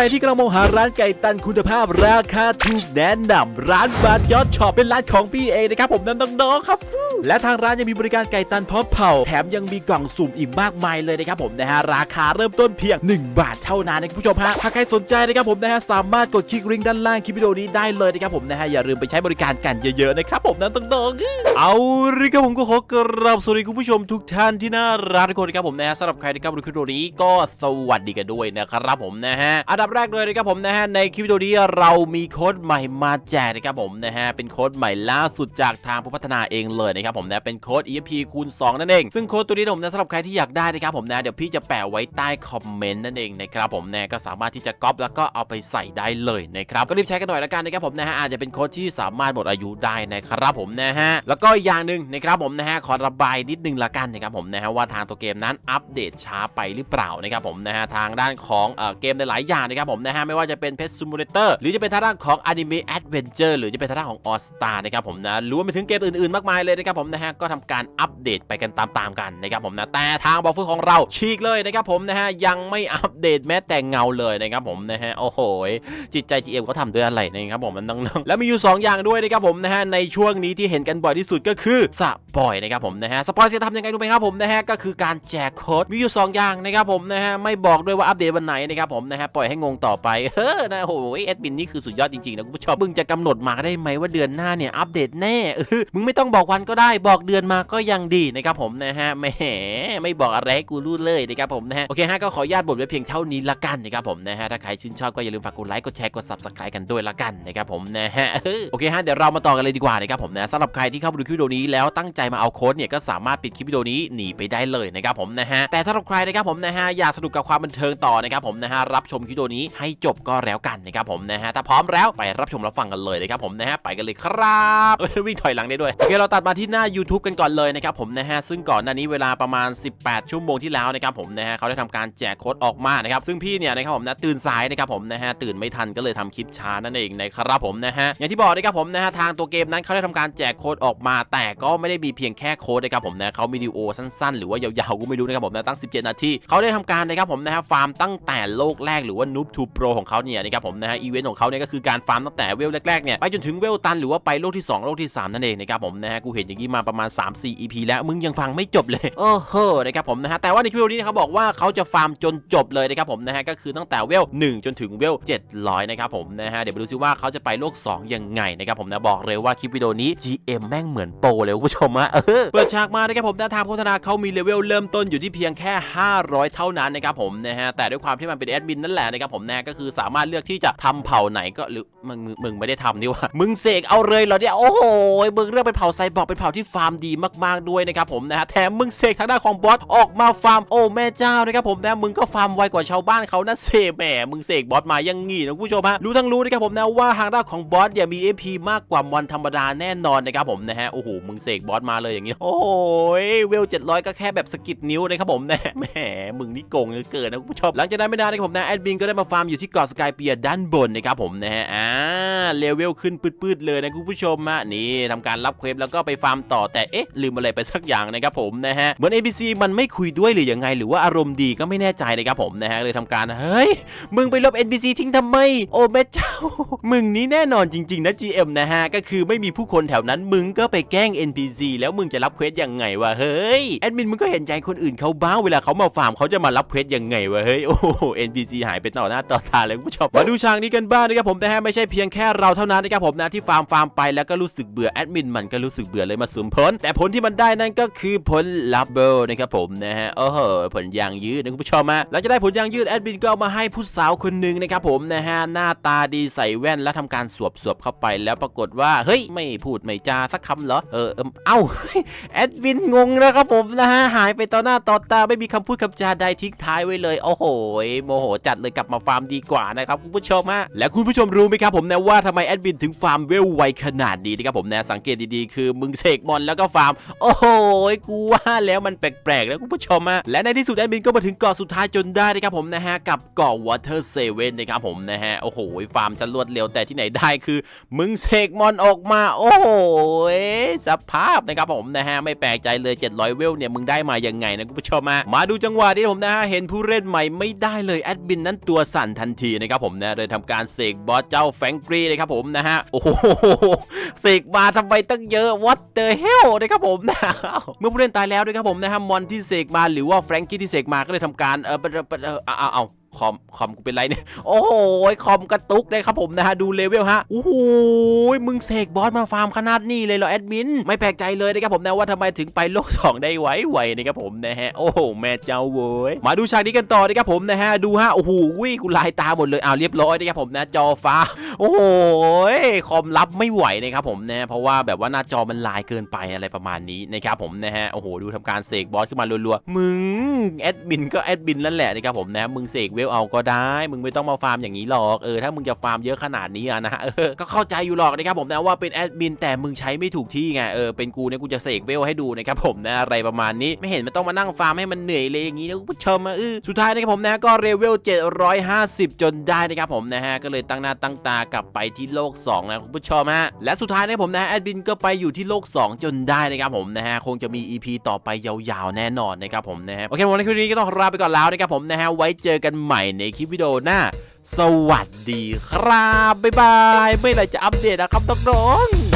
รที่กำลังมองหาร้านไก่ตันคุณภาพราคาถูกแนะนำร้านบาร์ยอดช็อปเป็นร้านของพี่เองนะครับผมน้ำน้องๆครับฟู่และทางร้านยังมีบริการไก่ตันพร้อมเผาแถมยังมีกล่องสุ่มอีกมากมายเลยนะครับผมนะฮะราคาเริ่มต้นเพียง 1 บาทเท่านั้นนะคุณผู้ชมฮะถ้าใครสนใจนะครับผมนะฮะสามารถกดคลิกลิงก์ด้านล่างคลิปวิดีโอนี้ได้เลยนะครับผมนะฮะอย่าลืมไปใช้บริการกันเยอะๆนะครับผมน้ำน้องๆเอาละครับผมก็ขอกราบสวัสดีคุณผู้ชมทุกท่านที่น่ารักทุกคนนะครับผมนะฮะสำหรับใครที่เข้ามาดูคลิปวิดีโอนี้ก็สวัสดีกันด้วยนะครับผมนะฮะอันดับแรกเลยนะครับผมนะฮะในคลิปวิดีโอนี้เรามีโค้ดใหม่มาแจกนะครับผมนะฮะเป็นโค้ดใหม่ล่าสุดจากทางผู้พัฒนาเองเลยนะครับผมนะเป็นโค้ด EFP คูณ2นั่นเองซึ่งโค้ดตัวนี้ผมนะสำหรับใครที่อยากได้นะครับผมนะเดี๋ยวพี่จะแปะไว้ใต้คอมเมนต์นั่นเองนะครับผมนะก็สามารถที่จะก๊อปแล้วก็เอาไปใส่ได้เลยนะครับก็รีบใช้กันหน่อยละกันนะครับผมนะฮะอาจจะเป็นโค้ดที่สามารถหมดอายุได้นะครับผมนะฮะแล้วก็อีกอย่างหนึ่งนะครับผมนะฮะขอระบายนิดนึงละกันนะครับผมนะฮะว่าทางตัวเกมนั้นอัปเดตช้าไปหรือเปล่านะครับผมนะฮะทางด้านของเอ่อเกมหลายๆอย่างนะครับครับผมนะฮะไม่ว่าจะเป็นเพชรซูมูเลเตอร์หรือจะเป็นทางด้านของอนิเมะแอดเวนเจอร์หรือจะเป็นทางด้านของออสตานะครับผมนะรวมไปถึงเกมอื่นๆมากมายเลยนะครับผมนะฮะก็ทำการอัปเดตไปกันตามๆกันนะครับผมนะแต่ทางบอฟเฟอร์ของเราฉีกเลยนะครับผมนะฮะยังไม่อัปเดตแม้แต่เงาเลยนะครับผมนะฮะโอ้โหจิตใจ GM เขาทำด้วยอะไรนะครับผมมันน้องๆแล้วมีอยู่ 2 อย่างด้วยนะครับผมนะฮะในช่วงนี้ที่เห็นกันบ่อยที่สุดก็คือสปอยนะครับผมนะฮะสปอยจะทำยังไงรู้ไหมครับผมนะฮะก็คือการแจกโค้ดมีอยู่ 2 อย่างนะครับผมนะฮะไม่บอกด้วยว่าอัปเดตวันไหนนะครับผมนะฮะปล่อยให้งงต่อไปเฮ้อนะโอ้โหแอดมินนี่คือสุดยอดจริงๆนะคุณผู้ชมมึงจะกำหนดมาได้ไหมว่าเดือนหน้าเนี่ยอัปเดตแน่เออมึงไม่ต้องบอกวันก็ได้บอกเดือนมาก็ยังดีนะครับผมนะฮะแหมไม่บอกอะไรให้กูรู้เลยนะครับผมนะฮะโอเคฮะก็ขออนุญาตบทไว้เพียงเท่านี้ละกันนะครับผมนะฮะถ้าใครชื่นชอบก็อย่าลืมฝากกดไลค์กดแชร์กด subscribe กันด้วยละกันนะครับผมนะฮะโอเคฮะเดี๋ยวเรามาต่อกันเลยดีกว่านะครับผมนะสำหรับใครที่เข้ามาดูคลิปวิดีโอนี้แล้วตั้งใจมาเอาโค้ดเนี่ยก็สามารถปิดคลิปวิดีโอนี้หนีไปได้เลยนะครับผมนะฮะแต่สำหรับใครนะครับผมนะฮะอยากสนุกกับความบันเทิงต่อนะครับผมนะฮะรับชมคลิปวิดีโอนี้ให้จบก็แล้วกันนะครับผมนะฮะถ้าพร้อมแล้วไปรับชมรับฟังกันเลยนะครับผมนะฮะไปกันเลยครับเอ้ยวิ่งถอยหลังได้ด้วยโอเคเราตัดมาที่หน้า YouTube กันก่อนเลยนะครับผมนะฮะซึ่งก่อนหน้านี้เวลาประมาณ 18 ชั่วโมงที่แล้วนะครับผมนะฮะเขาได้ทำการแจกโค้ดออกมานะครับซึ่งพี่เนี่ยนะครับผมนะตื่นสายนะครับผมนะฮะตื่นไม่ทันก็เลยทำคลิปช้านั่นเองนะครับผมนะฮะอย่างที่บอกนะครับผมนะฮะทางตัวเกมนั้นเขาได้ทำการแจกโค้ดออกมา แต่ก็ไม่ได้มีเพียงแค่โค้ดนะครับผมนะเขามีดีโอสั้นๆ หรือว่ายาวๆกูไม่รู้นะครับผมนะตั้ง 17 นาทีเขาได้ทำการนะครับผมนะฮะฟาร์มตั้งแต่โลกแรกหรือว่านูบทูโปรของเขาเนี่ยนะครับผมนะฮะอีเวนต์ของเขาเนี่ยก็คือการฟาร์มตั้งแต่เวลแรกๆเนี่ยไปจนถึงเวลตันหรือว่าไปโลกที่ 2 โลกที่ 3 นั่นเองนะครับผมนะฮะกูเห็นอย่างนี้มาประมาณ 3-4 EP แล้วมึงยังฟังไม่จบเลยโอ้โหนะครับผมนะฮะแต่ว่าในคลิปนี้เขาบอกว่าเขาจะฟาร์มจนจบเลยนะครับผมนะฮะก็คือตั้งแต่เวล1จนถึงเวล700นะครับผมนะฮะเดี๋ยวไปดูซิว่าเขาจะไปโลก 2 ยังไงนะครับผมนะบอกเลยว่าคลิปวิดีโอนี้ GM แม่งเหมือนโปรเลยคุณผู้ชมฮะเออเปิดฉากมานะครับผมนะทางโฆษณาเขามีเลเวลเริ่มต้นอยู่ที่เพียงแค่ 500 เท่านั้นนะครับผมนะฮะแต่ด้วยความที่มันเป็นแอดมินนั่นแหละนะครับผมนะก็คือสามารถเลือกที่จะทำเผ่าไหนก็หรือมึงมึงไม่ได้ทำนี่ว่ามึงเสกเอาเลยเหรอเนี่ยโอ้โหมึงเลือกเป็นเผ่าไซบอร์กเป็นเผ่าที่ฟาร์มดีมาก ๆด้วยนะครับผมนะฮะแถมมึงเสกทางด้านของบอสออกมาฟาร์มโอ้แม่เจ้านะครับผมนะมึงก็ฟาร์มไวกว่าชาวบ้านเขานะเซแหมมึงเสกบอสมายังงี้นะคุณผู้ชมฮะรู้ทั้งรู้นะครับผมนะว่าทางด้านของบอสเนี่ยมี AP มากกว่ามอนธรรมดาแน่นอนนะครับผมนะฮะโอ้โหมึงเสกบอสมาเลยอย่างงี้โอ้โหเวล700ก็แค่แบบสกิดนิ้วนะครับผมนะแหมมึงนี่โกงเหลือเกินนะผู้ชมหลังจากนั้นไม่นานนะครับผมนะแอดมินก็ได้มาฟาร์มอยู่ที่เกาะสกายเปียด้านบนนะครับผมนะฮะอ่าเลเวลขึ้นปืดๆเลยนะคุณผู้ชมฮะนี่ทำการรับเควสแล้วก็ไปฟาร์มต่อแต่เอ๊ะลืมอะไรไปสักอย่างนะครับผมนะฮะเหมือน ABC มันไม่คุยด้วยหรือยังไง หรือว่าอารมณ์ดีก็ไม่แน่ใจนะครับผมนะฮะเลยทำการเฮ้ยมึงไปลบ NPC ทิ้งทำไม โอ้แม่เจ้า มึงนี้แน่นอนจริง ๆ นะ GM นะฮะก็คือไม่มีผู้คนแถวนั้นมึงก็ไปแกล้ง NPC แล้วมึงจะรับเควสยังไงวะเฮ้ยแอดมินมึงก็เห็นใจคนอื่นเขาบ้างเวลาเขามาฟาร์มเขาจะมารับเควสยังไงวะเฮ้ยโอ้ NPC หายไปต่อหน้าต่อตาเลยคุณผู้ชมมาดูฉากนี้กันบ้างนะครับผมนะฮะไม่ใช่เพียงแค่เราเท่านั้นนะครับผมนะที่ฟาร์มฟาร์มไปแล้วก็รู้สึกเบื่อแอดมินมันก็รู้สึกเบื่อเลยมาสูมผล แต่ผลที่มันได้นั่นก็คือผลลัพธ์เบลนะครับผมนะฮะโอ้โหผลยางยืดนะคุณผู้ชมมาหลังจากได้ผลยางยืดแอดมินก็เอามาให้ผู้สาวคนหนึ่งนะครับผมนะฮะหน้าตาดีใส่แว่นแล้วทำการสวบสวบเข้าไปแล้วปรากฏว่าเฮ้ยไม่พูดไม่จาสักคำเหรอเออเออเอ้าแอดมินงงนะครับผมนะฮะหายไปต่อหน้าต่อตาไม่มีคำพูดคำจาใดทิ้งท้ายไว้เลยโอ้โหโมโหจัดเลยกลับมาฟาร์มดีกว่านะครับคุณผู้ชมฮะและคุณผู้ชมรู้ไหมครับผมนะว่าทำไมแอดมินถึงฟาร์มเวลไวขนาดนี้นะครับผมนะสังเกตดีๆคือมึงเสกมอนแล้วก็ฟาร์ม โอ้โหกูว่าแล้วมันแปลกๆแล้วคุณผู้ชมฮะและในที่สุดแอดมินก็มาถึงเกาะสุดท้ายจนได้นะครับผมนะฮะกับเกาะวอเตอร์เซเว่นนะครับผมนะฮะโอ้โหฟาร์มจะรวดเร็วแต่ที่ไหนได้คือ มึงเสกมอนออกมา โอ้โหสภาพนะครับผมนะฮะไม่แปลกใจเลย 700 เวลเนี่ยมึงได้มายังไงนะคุณผู้ชมมามาดูจังหวะนี้ผมนะฮะเห็นผู้เล่นใหม่ไม่ได้เลยแอดมินนั้นตัวสั่นทันทีนะครับผมนะเลยทำการเสกบอสเจ้าแฟรงกรีนะครับผมนะฮะโอ้โหเสกมาทำไมตั้งเยอะ what the hell นะครับผมนะเมื่อผู้เล่นตายแล้วด้วยครับผมนะฮะมอนที่เสกมาหรือว่าแฟรงกี้ที่เสกมาก็เลยทำการเออเออเออเอาเอาเอา คอมคอมกูเป็นไรเนี่ย โอ้โหคอมกระตุกเลยครับผมนะฮะ ดูเลเวลฮะโอ้โหมึงเสกบอสมาฟาร์มขนาดนี้เลยเหรอแอดมิน ไม่แปลกใจเลยนะครับผมนะว่าทำไมถึงไปโลก 2 ได้ไวไวนะครับผมนะฮะ โอ้โหแม่เจ้าเว้ย มาดูฉากนี้กันต่อนะครับผมนะฮะ ดูฮะ โอ้โหวิกูลายตาหมดเลยอ้าวเรียบร้อยนะครับผมนะจอฟ้า โอ้โหคอมรับไม่ไหวนะครับผมนะเพราะว่าแบบว่าหน้าจอมันลายเกินไปอะไรประมาณนี้นะครับผมนะฮะ โอ้โหดูทำการเสกบอสขึ้นมารัวๆ มึงแอดมินก็แอดมินนั่นแหละนะครับผมนะมึงเสกเวลเอาก็ได้ มึงไม่ต้องมาฟาร์มอย่างนี้หรอกเออถ้ามึงจะฟาร์มเยอะขนาดนี้อะนะเออก็เข้าใจอยู่หรอกนะครับผมนะว่าเป็นแอดมินแต่มึงใช้ไม่ถูกที่ไงเออเป็นกูเนี่ยกูจะเสกเวลให้ดูนะครับผมนะอะไรประมาณนี้ไม่เห็นมันต้องมานั่งฟาร์มให้มันเหนื่อยเลยอย่างนี้นะคุณผู้ชมอะเออสุดท้ายนะครับผมนะก็เลเวล 750 จนได้นะครับผมนะฮะก็เลยตั้งหน้าตั้งตากลับไปที่โลก 2 นะคุณผู้ชมฮะและสุดท้ายนะผมนะแอดมินก็ไปอยู่ที่โลก 2 จนได้นะครับผมนะฮะคงจะมี EP ต่อไปยาวๆแน่นอนนะครับผมนะฮะโอเควันในคลิปนี้ก็ต้องลาไปก่อนแล้วนะครับผมนะฮะไว้เจอกันใหม่ในคลิปวิดีโอหน้า สวัสดีครับ บ๊ายบาย ไม่ไรจะอัปเดตนะครับน้องๆ